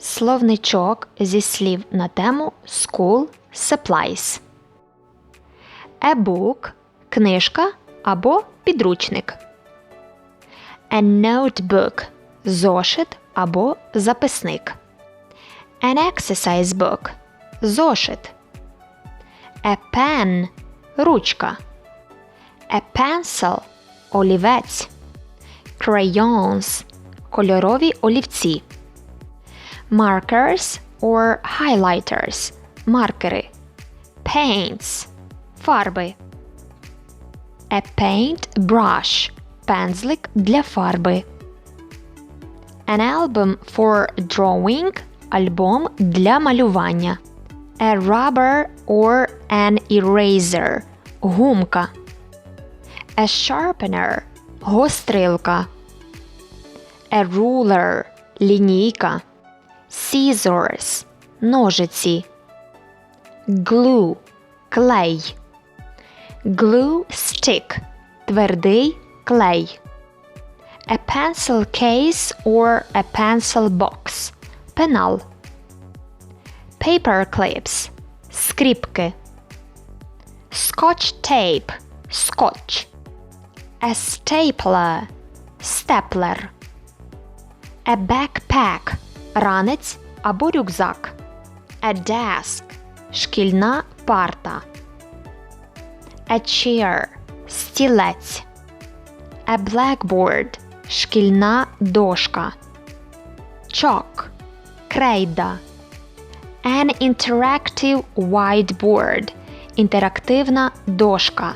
Словничок зі слів на тему School Supplies. A book – книжка або підручник. A notebook – зошит або записник. An exercise book – зошит. A pen – ручка. A pencil – олівець. Crayons – кольорові олівці. Markers or highlighters – маркери. Paints – фарби. A paint brush – пензлик для фарби. An album for drawing – альбом для малювання. A rubber or an eraser – гумка. A sharpener – гострилка. A ruler – лінійка. Scissors – ножиці. Glue – клей. Glue stick – твердий клей. A pencil case or a pencil box – пенал. Paper clips – скріпки. Scotch tape – скотч. A stapler – степлер. A backpack – ранець або рюкзак. A desk – шкільна парта. A chair – стілець. A blackboard – шкільна дошка. Chalk – крейда. An interactive whiteboard – інтерактивна дошка.